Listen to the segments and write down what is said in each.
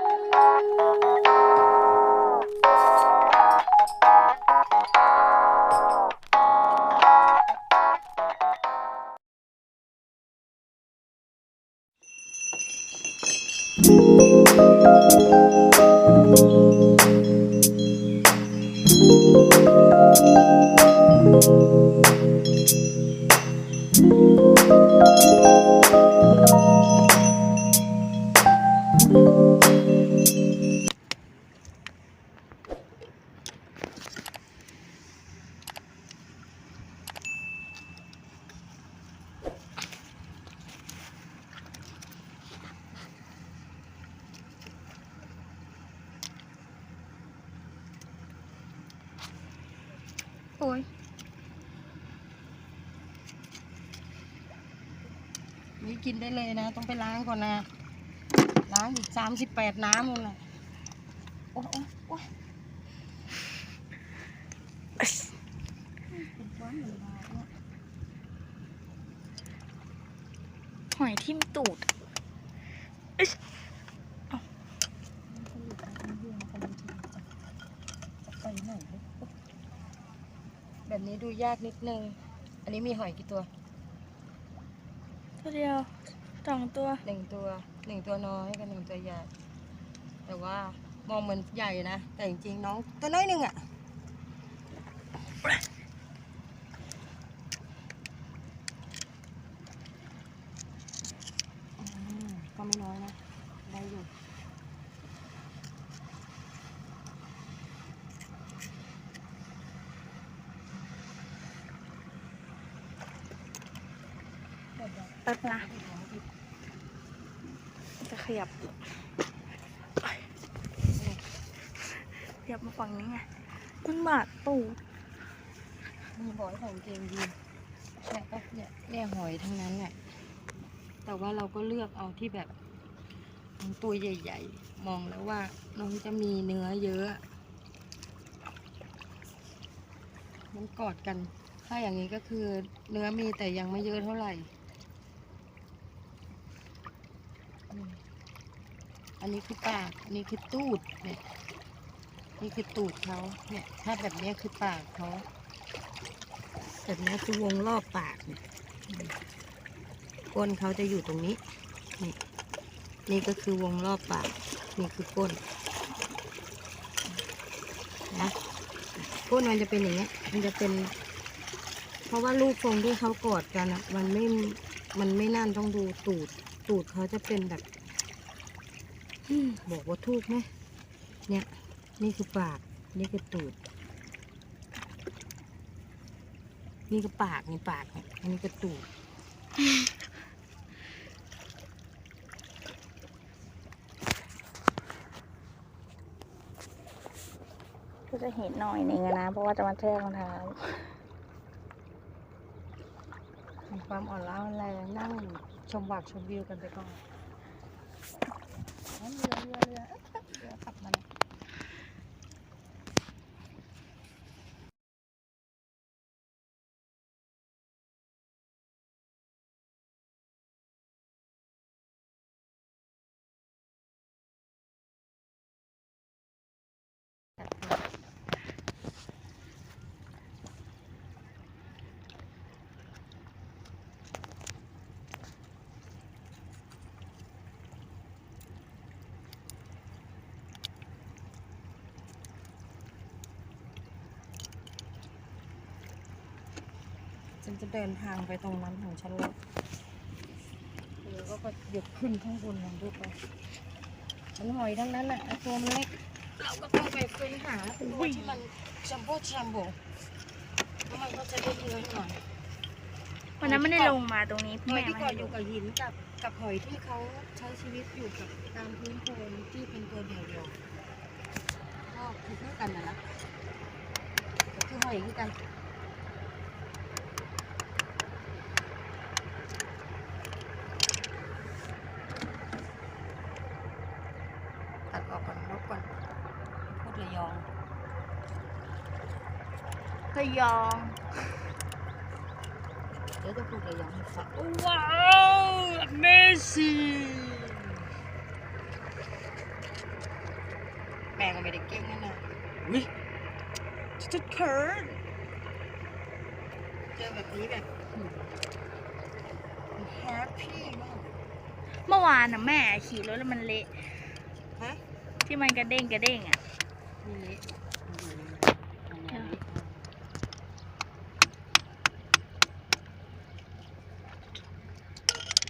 โนี่กินได้เลยนะ ต้องไปล้างก่อนนะ ล้างอีกสามสิบแปดน้ำนู่นนะโอ้โอ้โอ้ยเป็นก้อนเหอยหอยทิ่มตูดแบบนี้ดูยากนิดนึง อันนี้มีหอยกี่ตัว ตัวเดียวสองตัว หนึ่งตัวหนึ่งตัวน้อยกับหนึ่งตัวใหญ่ แต่ว่ามองเหมือนใหญ่นะ แต่จริงๆน้องตัวน้อยหนึ่งอะ่ะ อืมก็ไม่น้อยนะ ได้อยู่ แป๊บนะ จะขยับ ขยับมาฝั่งนี้ไงมันบาดตูดมีบอยของเกมยีนเนี่ยก็เนี่ยเนี่ยหอยทั้งนั้นแหละแต่ว่าเราก็เลือกเอาที่แบบตัวใหญ่ ๆ มองแล้วว่าน้องจะมีเนื้อเยอะมันกอดกัน ถ้าอย่างนี้ก็คือเนื้อมีแต่ยังไม่เยอะเท่าไหร่อืม อันนี้คือปากอันนี้คือตูด เนี่ย นี่คือตูดเขาเนี่ย ถ้าแบบนี้คือปากเขาแบบนี้คือวงรอบปากเนี่ยก้นเขาจะอยู่ตรงนี้ นี่ นี่ก็คือวงรอบปาก นี่คือก้น นะ ก้นมันจะเป็นอย่างเงี้ย มันจะเป็น เพราะว่าลูกทรงที่เขากอดกันอะมันไม่ มันไม่นั่นต้องดูตูด ตูดเขาจะเป็นแบบ บอกว่าถูกไหมเนี่ย นี่คือปาก นี่คือตูด นี่ก็ปาก นี่ปากเนี่ยอันนี้ก็ตูด ก็จะเห็นหน่อยหนึงอะนะ เพราะว่าจะมาแทรกรองเท้ามีความอ่อนล้าอ่อนแรงนั่งชมหวากชมวิวกันไปก่อนเรือ เรือเรือเรือ ฉันจะเดินทางไปตรงนั้นของฉันแล้วเรือก็ก็หยุดขึ้นข้างบนของลูกไปมันหอยทั้งนั้นแหละตัวมันเล็กเราก็ต้องไปเฟ้นหาตัวที่มันจัมโบ้จัมโบ้แล้วมันก็จะได้เยอะหน่อยวันนั้นไม่ได้ลงมาตรงนี้หอยแม่ที่มาเกาะให้อดูยู่กับหินกับกับหอยที่เขาใช้ชีวิตอยู่กับตามพื้นโคลนที่เป็นตัวเดียวๆก็คือเท่ากันนะนะก็คือหอยคือกันตัดออกก่อนลบก่อนพูดระยอง ระ ยอง เดี๋ยวจะพูดระยองให้ฟังว้าว amazing ก็ไม่ได้เก่งนั่นน่ะวิจุดเคิร์นเจอแบบนี้แบบแฮปปี้มากเมื่อวานน่ะแม่ขี่รถแล้วมันเละ ฮะ ที่มันกระเด้งกระเด้งอะ นี่เละอันนี้เละ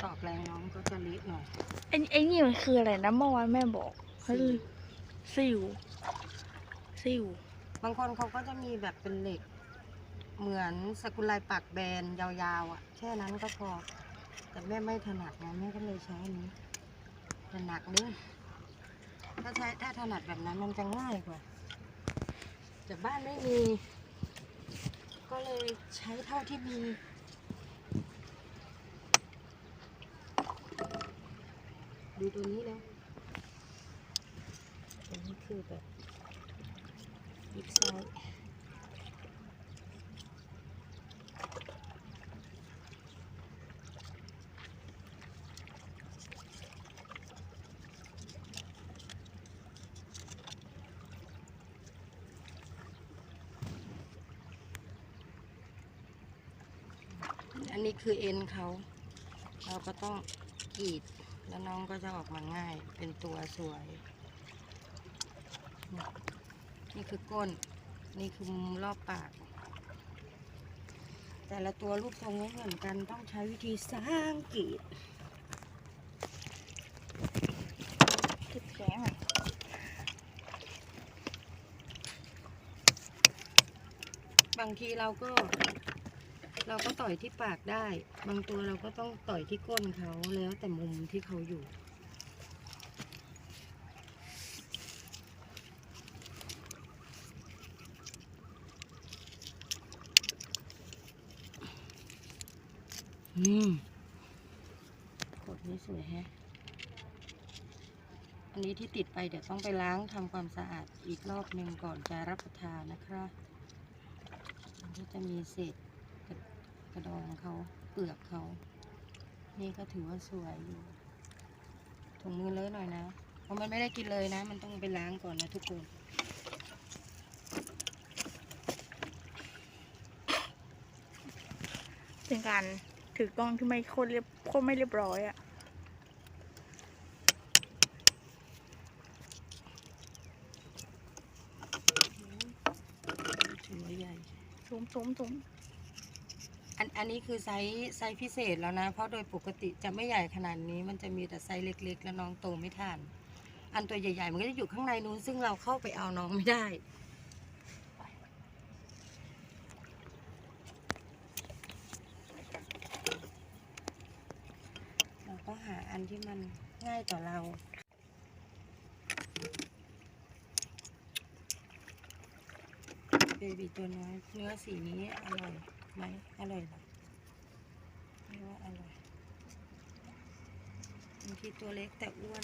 ตอบแรงน้องก็จะเละหน่อย ไอ้ไอ้ นี่มันคืออะไรนะเมื่อวานแม่บอกเฮ้ยซิวซิวบางคนเขาก็จะมีแบบเป็นเหล็ก เหมือนสกุลลายปากแบนยาวๆอะแค่นั้นก็พอ แต่แม่ไม่ถนัดนะแม่ก็เลยใช้อันนี้แต่หนักด้วยถ้าใช้ถ้าถนัดแบบนั้นมันจะง่ายกว่า แต่บ้านไม่มี ก็เลยใช้เท่าที่มี ดูตัวนี้แล้วตัวนี้คือแบบยิบซ้ายอันนี้คือเอ็นเขา เราก็ต้องกรีด แล้วน้องก็จะออกมาง่ายเป็นตัวสวยนี่นี่คือก้น นี่คือมุมรอบปาก แต่ละตัวรูปทรงไม่เหมือนกันต้องใช้วิธีสร้างกรีดจุดแข็งอะบางทีเราก็ เราก็ต่อยที่ปากได้ บางตัวเราก็ต้องต่อยที่ก้นเขาแล้วแต่มุมที่เขาอยู่ อืมกดนี้สวยแฮะ อันนี้ที่ติดไปเดี๋ยวต้องไปล้างทำความสะอาดอีกรอบหนึ่งก่อนจะรับประทานนะคะ มันก็จะมีเศษ กระกระดองเขาเปลือกเขา นี่ก็ถือว่าสวยอยู่ถุงมือเลอะหน่อยนะ เพราะมันไม่ได้กินเลยนะ มันต้องไปล้างก่อนนะทุกคนเป็นการถือกล้องที่ไม่โคตรเรียบโคตรไม่เรียบร้อยอะถือว่าใหญ่ซุ้มซุ้มซุ้ม อันนี้คือไซส์ไซส์พิเศษแล้วนะ เพราะโดยปกติจะไม่ใหญ่ขนาดนี้ มันจะมีแต่ไซส์เล็ก ๆ แล้วน้องโตไม่ทันอันตัวใหญ่ ๆ มันก็จะอยู่ข้างในนู้นซึ่งเราเข้าไปเอาน้องไม่ได้ เราก็หาอันที่มันง่ายต่อเราเบบีตัวน้อยเนื้อสีนี้อร่อยไหมอร่อยหรอ ว่าอร่อยบางทีตัวเล็กแต่อ้วน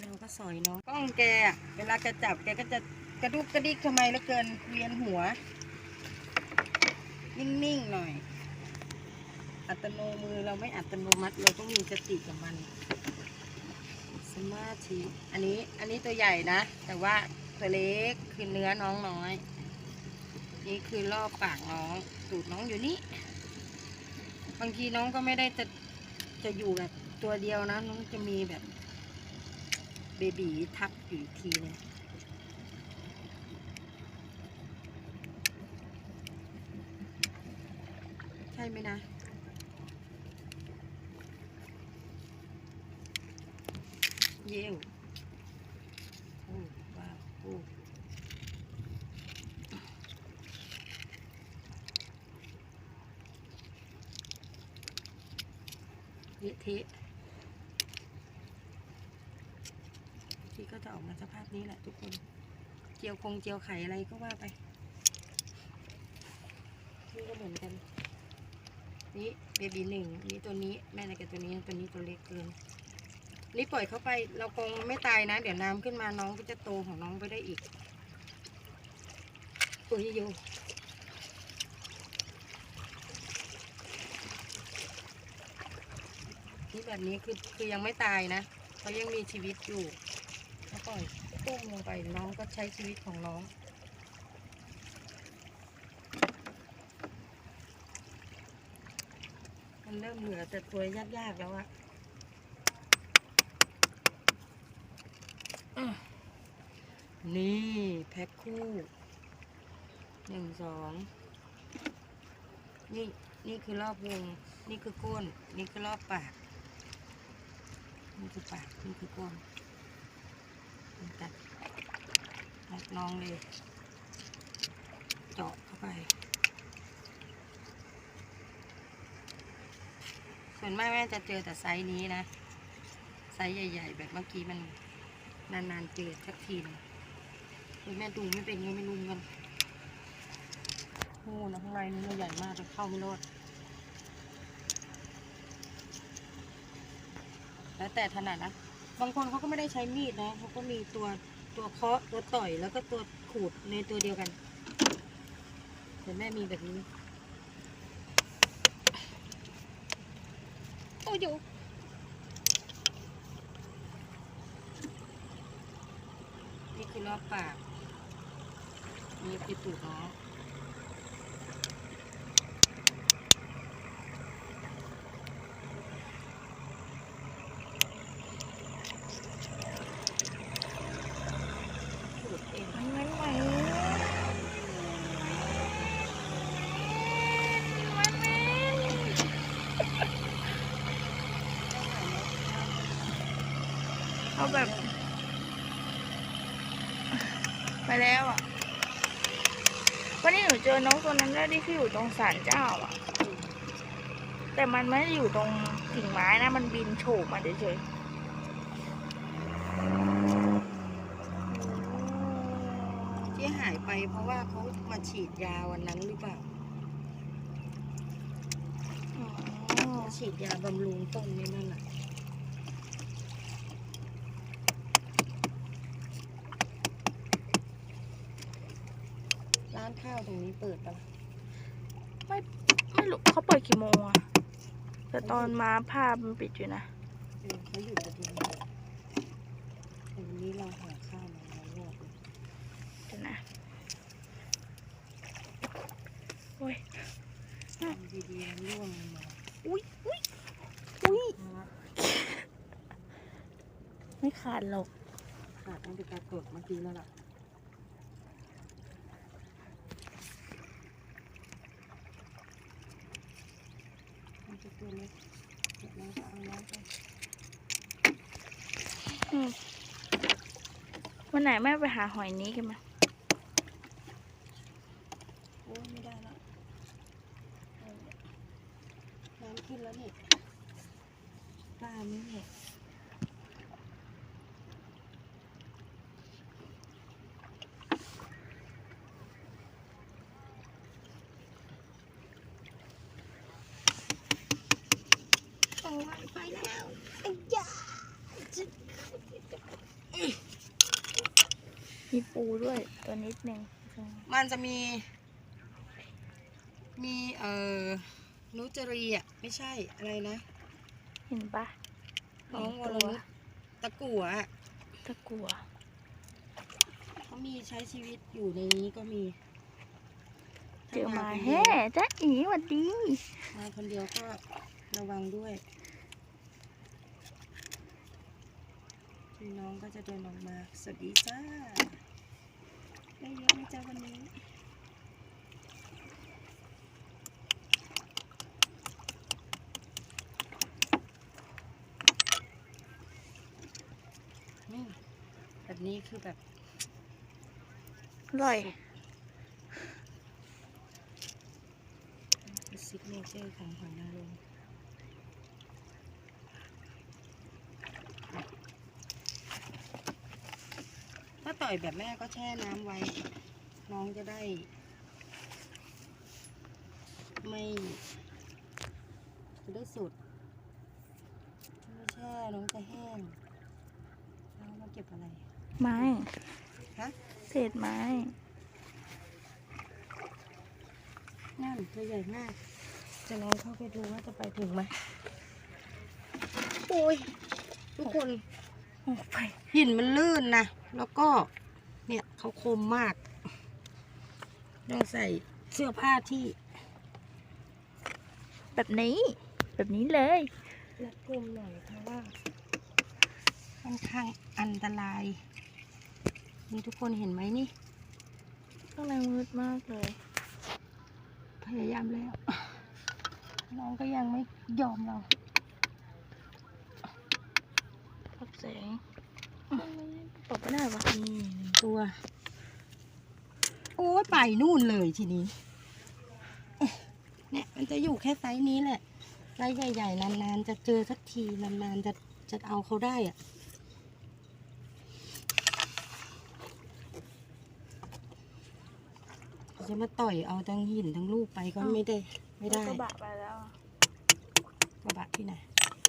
เราก็สอยน้องกล้องแกเวลาแกจับแกก็จะกระดุกกระดิกทำไมเหลือเกินเวียนหัว นิ่งๆหน่อย อัตโนมือเราไม่อัตโนมัติเราต้องมีสติกับมันสมาธิอันนี้อันนี้ตัวใหญ่นะ แต่ว่าตัวเล็กคือเนื้อน้องน้อย นี่คือรอบปากน้อง ตูดน้องอยู่นี่ บางทีน้องก็ไม่ได้จะจะอยู่แบบตัวเดียวนะ น้องจะมีแบบเบบีทับอยู่อีกทีหนึงใช่ไหมนะเยี่ยวโอ้ว้าวโอ้เละเทะที่ก็จะออกมาสภาพนี้แหละทุกคน เจียวคงเจียวไข่อะไรก็ว่าไป นี่ก็เหมือนกัน นี่เบบีหนึ่งนี่ตัวนี้แม่ในกับตัวนี้ตัวนี้ตัวเล็กเกิน นี่ปล่อยเขาไปเราคงไม่ตายนะ เดี๋ยวน้ำขึ้นมาน้องก็จะโตของน้องไปได้อีก โอ้ยโย แบบนี้คือคือยังไม่ตายนะเขายังมีชีวิตอยู่เขาปล่อยโป้งลงไปน้องก็ใช้ชีวิตของน้องมันเริ่มเหลือแต่ตัวยากๆแล้วอะอะนี่แพ็คคู่หนึ่งสองนี่ นี่คือรอบวง นี่คือก้น นี่คือรอบปาก นี่คือปากนี่คือก้นนี่ตัดตัดน้องเลย เจาะเข้าไป ส่วนมากแม่จะเจอแต่ไซส์นี้นะ ไซส์ใหญ่ ๆ แบบเมื่อกี้มันนานๆเจอสักทีนึงแม่ดูไม่เป็นไงไม่รู้เหมือนกันโอ้นะข้างในนี่มันใหญ่มากเลยเข้าไม่รอด แล้วแต่ถนัดนะ บางคนเขาก็ไม่ได้ใช้มีดนะเขาก็มีตัวตัวเคาะตัวต่อยแล้วก็ตัวขูดในตัวเดียวกันแต่แม่มีแบบนี้โอ้ยนี่คือรอบปากนี่คือตูดน้องตูดเอง มันมันไหมเอาแบบ ไปแล้วอะ วันนี้หนูเจ อน้องตัวนั้นได้ที่อยู่ตรงศาลเจ้าอะ แต่มันไม่ได้อยู่ตรงกิ่งไม้นะ มันบินโฉบมาเฉยที่หายไปเพราะว่าเขามาฉีดยาวันนั้นหรือเปล่าๆอ๋อมาฉีดยาบำรุงต้นนี่นั่นน่ะร้านข้าวตรงนี้เปิดปะล่ะไม่รู้เขาเปิดกี่โมงอะแต่ตอนมาภาพมันปิดอยู่นะเออเขาอยู่ประตูนี้แต่วันนี้เราหาข้าวมาแล้วรอบเลยเดี๋ยวนะโอ้ยทำดีๆร่วงลงมาอุ้ยอุ้ยอุ้ยเพราะว่าไม่ขาดหรอก ขาดตั้งแต่การตรวจเมื่อกี้แล้วล่ะมันจะ ตัวเล็กตัวน้อยก็เอาน้อยไปวันไหนแม่ไปหาหอยนี้กันไหม โอ้ยไม่ได้แล้วเอาน้ำขึ้นแล้วนี่กล้าไหมเนี่ยโอ้ยไปแล้วไอ้ยาจะ มีปูด้วย ตัวนิดนึงมันจะมี มีเอ่อนุจรีอะไม่ใช่อะไรนะเห็นปะน้องวตัรนุชตะกั่วอะตะกัวเขามีใช้ชีวิตอยู่ในนี้ก็มีเจอมาคนเดีแฮ่ยวจ้าอีหวัดดีมาคนเดียวก็ระวังด้วยพี่น้องก็จะเดินออกมา สวัสดีจ้า ได้เยอะไหมจ้าวันนี้อืมแบบนี้คือแบบอร่อยเป็นซิกเนเจอร์ของหอยนางรม ต่อยแบบแม่ก็แช่น้ำไว้ น้องจะได้ ไม่จะได้สุดไม่แช่น้องจะแห้งแล้วมาเก็บอะไร ไม้ฮะเศษไม้ นั่นตัวใหญ่มาก จะลองเข้าไปดูว่าจะไปถึงไหมโอ้ยทุกคน ไปหินมันลื่นนะ แล้วก็เนี่ยเขาคมมาก ต้องใส่เสื้อผ้าที่ แบบนี้ แบบนี้เลยรัดกุมหน่อยเพราะว่าค่อนข้างอันตราย นี่ทุกคนเห็นไหมนี่ข้างในมืดมากเลย พยายามแล้ว น้องก็ยังไม่ยอมเรา ปรับแส งปรับไม่ได้ปะนี่หนึ่งตัว โอ้ยไปนู่นเลยทีนี้ เนี่ยมันจะอยู่แค่ไซส์นี้แหละไซส์ใหญ่ๆนานๆจะเจอสักทีนานๆจะจะเอาเขาได้อะจะมาต่อยเอาทั้งหินทั้งลูกไปก็ไม่ได้ ไม่ได้กระบะไปแล้วอะกระบะที่ไหน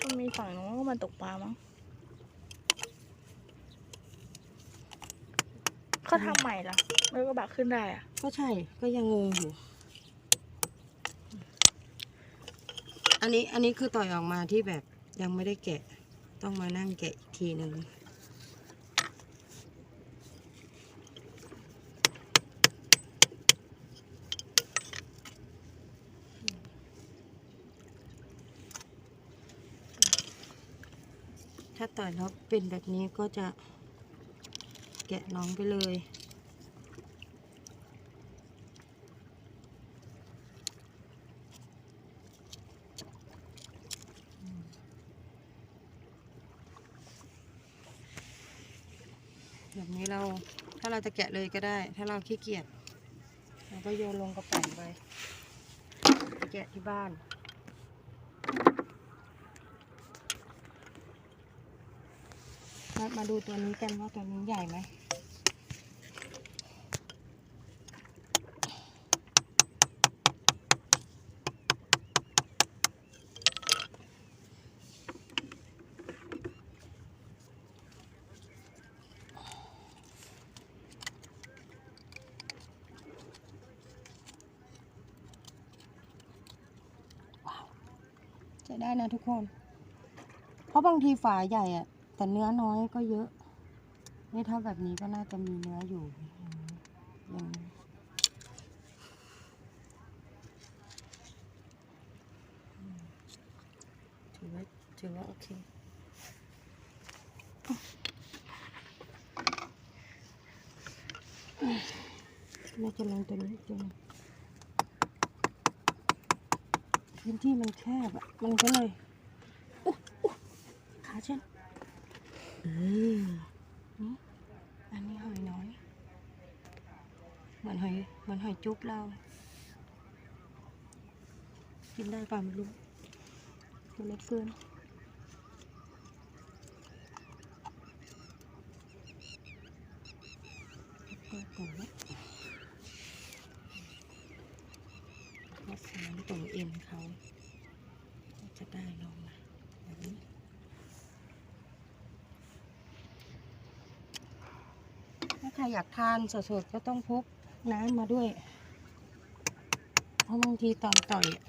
มันมีฝั่งนู้นก็มาตกปลามั้ง เขาทำใหม่เหรอแล้วกระบะขึ้นได้อะก็ใช่ ก็ยังงงอยู่ อันนี้ อันนี้คือต่อยออกมาที่แบบยังไม่ได้แกะ ต้องมานั่งแกะอีกทีหนึ่งถ้าต่อยแล้วเป็นแบบนี้ก็จะ แกะน้องไปเลย แบบนี้เราถ้าเราจะแกะเลยก็ได้ ถ้าเราขี้เกียจเราก็โยนลงกระป๋องไปแกะที่บ้านนัด มาดูตัวนี้กันว่าตัวนี้ใหญ่ไหมจะได้นะทุกคน เพราะบางทีฝาใหญ่อะ แต่เนื้อน้อยก็เยอะ นี่ถ้าแบบนี้ก็น่าจะมีเนื้ออยู่อย่างนี้อืมถือว่าถือว่าโอเคน่าจะลงตัวนี้อีกตัวหนึงพื้นที่มันแคบอะมันก็เลยอุ๊ยอุ๊ยขาฉัน เออนี่อันนี้หอยน้อยเหมือนหอยเหมือนหอยจุ๊บ ถ้าใครอยากทานสดๆก็ต้องพกน้ำมาด้วย เพราะบางทีตอนต่อยอะ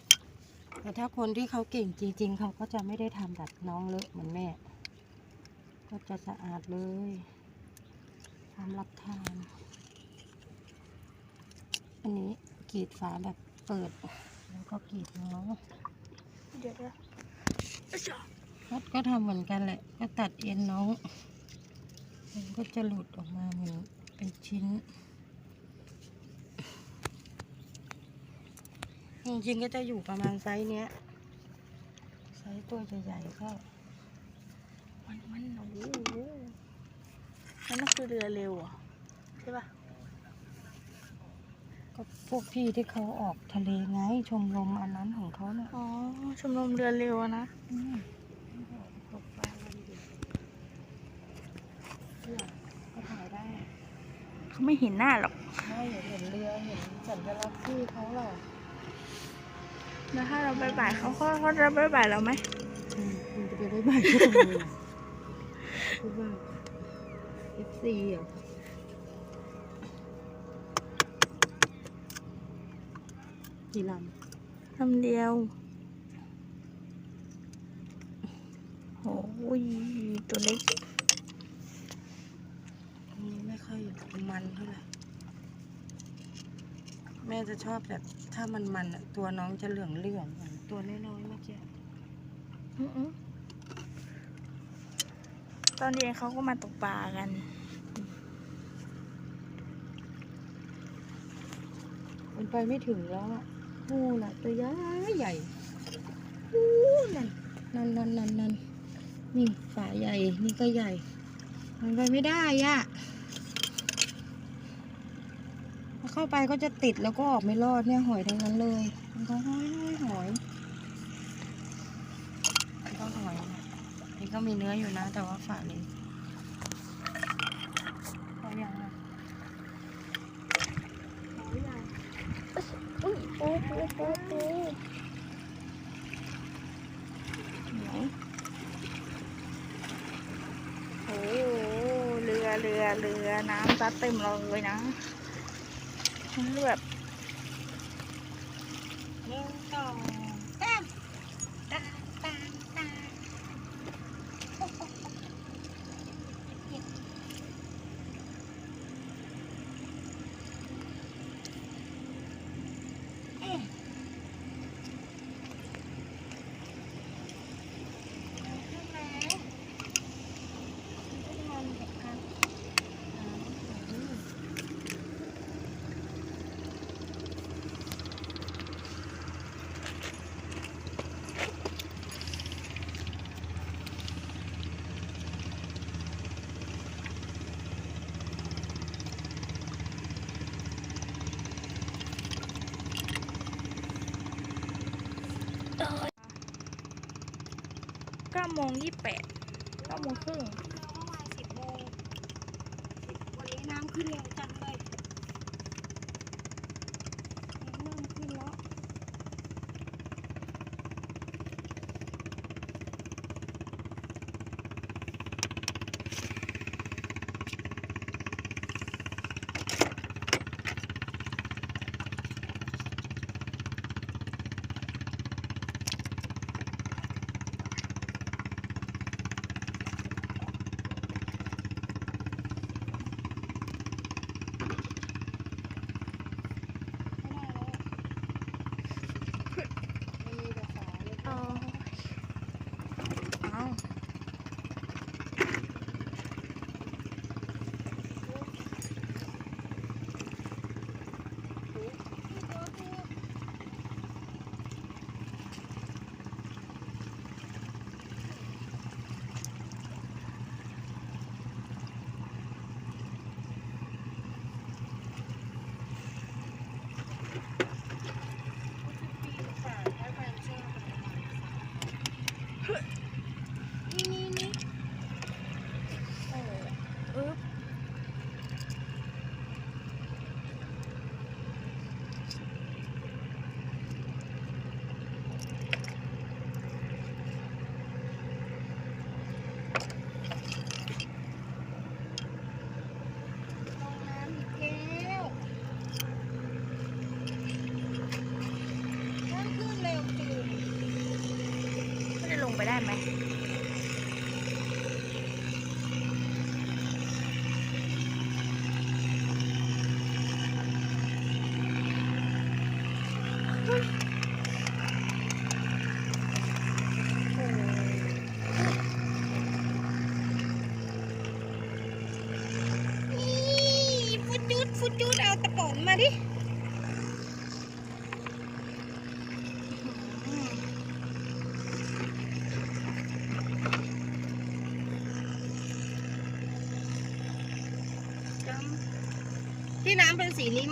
แต่ถ้าคนที่เขาเก่งจริง ๆ เขาก็จะไม่ได้ทำแบบน้องเลอะเหมือนแม่ ก็จะสะอาดเลยทำรับทาน อันนี้กรีดฝาแบบเปิด แล้วก็กรีดน้องเดี๋ยวเดี๋ยวก็ก็ทำเหมือนกันแหละ ก็ตัดเอ็นน้อง มันก็จะหลุดออกมาเหมือน เป็นชิ้น จริงๆก็จะอยู่ประมาณไซส์เนี้ย ไซส์ตัวใหญ่ๆก็ มันมันโอ้โหนั่นก็คือเรือเร็วเหรอะใช่ปะก็พวกพี่ที่เขาออกทะเลไง ชมรมอันนั้นของเขาเนี่ยอ๋อ ชมรมเรือเร็วอะนะ อืมตกปลากันดิเนี่ยก็ถ่ายได้ เขาไม่เห็นหน้าหรอก ไม่เห็นเรือเห็นสัญลักษณ์ที่เขาหรอกแล้วถ้าเราไปบ่ายเขาเขาเขาจะไปบ่ายเราไหมอืมคุณจะไปได้บ่ายก็ทำไมล่ะคือว่า FC เหรอกี่ลลำเดียวโอ้ยตัวเล็ก ค่อย มันเท่าไหร่แม่จะชอบแบบถ้ามันมันๆอะตัวน้องจะเหลืองเหลืองๆเหมือนตัวน้อยๆเมื่อกี้อือๆตอนเย็นเขาก็มาตกปลากันมันไปไม่ถึงแล้วอะนู่นน่ะตัวใหญ่ใหญ่อู้นั่นนั่นนั่นนั่นนั่นนี่ฝาใหญ่ นี่ก็ใหญ่ มันไปไม่ได้อะถ้า เข้าไปก็จะติดแล้วก็ออกไม่รอดเนี่ยหอยทั้งนั้นเลยมันก็ห้อยห้อยหอยมันก็หอยนะนี่ก็มีเนื้ออยู่นะ แต่ว่าฝาเล็กพอยังอะอุ้ยปูปูปูปูไหโอ้โหเรือเรือเรือน้ำซัดเต็มเลยนะ แบบหนึ่งสองสามตาตาตาเอ๊ะเอาขึ้นมาไม่ทำเด็กกันอ่าอืม เก้าโมงยี่สิบแปดเก้าโมงครึ่ง เมื่อวานสิบโมงวันนี้น้ำขึ้นเร็วจัง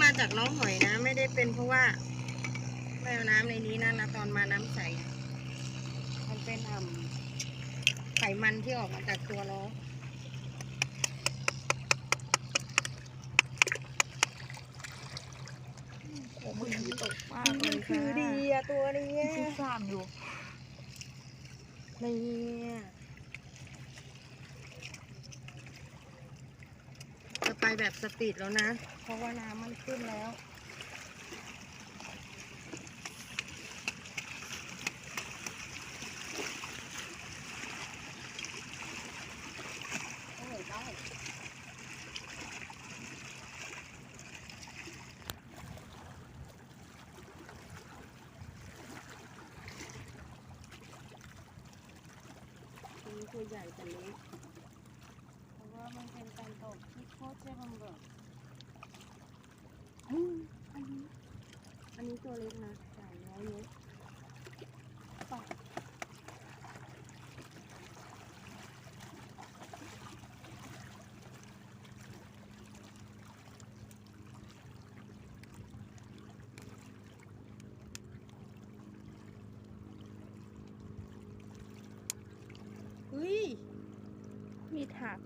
มาจากน้องหอยนะ ไม่ได้เป็นเพราะว่าแม่เอาน้ำในนี้นะนะตอนมาน้ำใส มันเป็นอ่ำไขมันที่ออกมาจากตัวล้อโอ้เมื่อกี้ตกมากเลมันยคือดีอะตัวนี้ซีสามอยู่เนี่ยจะไป แบบสปีดแล้วนะ เพราะว่าน้ำมันขึ้นแล้ว ดหัก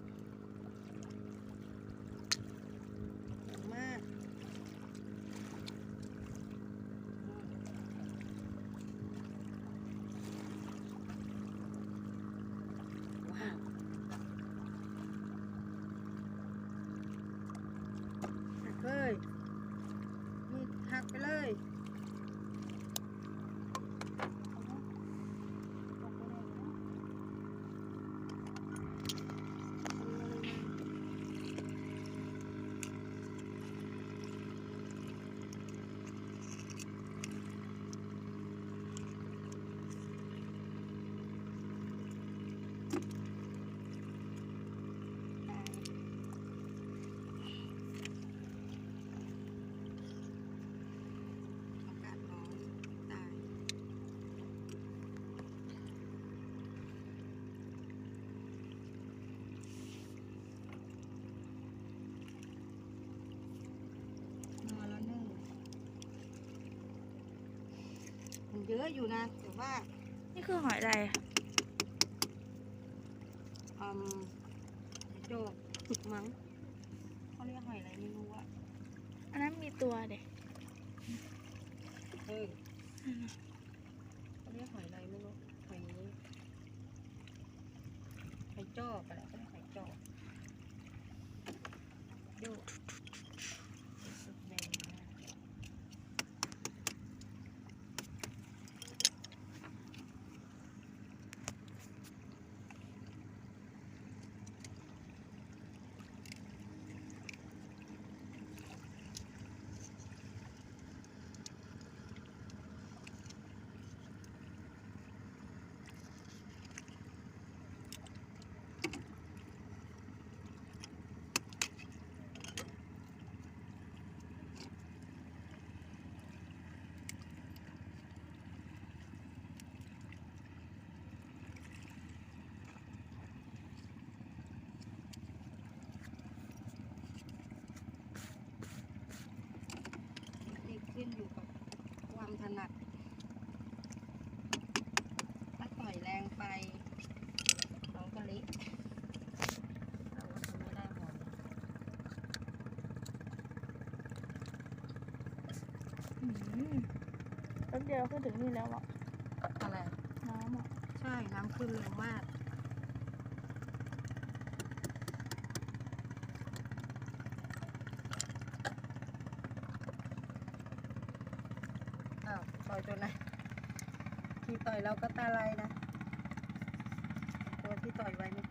อยู่นะแต่ว่า นี่คือหอยอะไร แป๊บเดียวขึ้นถึงนี่แล้วอะ อะไร น้ำอะ ใช่ น้ำขึ้นเร็วมาก อ้าวต่อยจนวไหนที่ต่อยเราก็ตาลายนะ ตัวที่ต่อยไว้เม